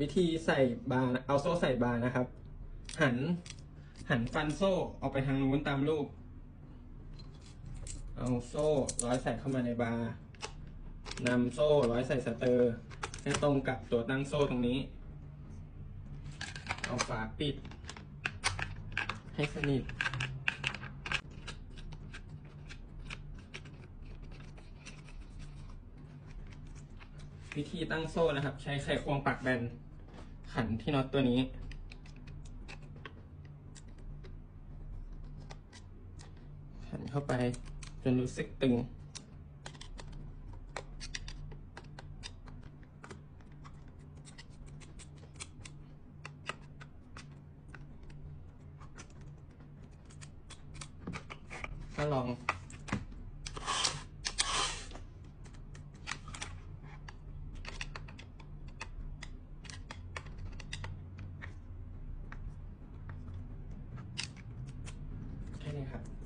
วิธีใส่บาร์เอาโซ่ใส่บาร์นะครับ หันหันฟันโซ่ออกไปทางนู้นตามรูป เอาโซ่ร้อยใส่เข้ามาในบาร์นำโซ่ร้อยใส่สเตอร์ ให้ตรงกับตัวตั้งโซ่ตรงนี้ เอาฝาปิด ให้สนิทวิธีตั้งโซ่นะครับ ใช้ไขควงปักแบน ขันที่น็อตตัวนี้ ขันเข้าไปจนรู้สึกตึง ก็ลอง แค่นี้ครับ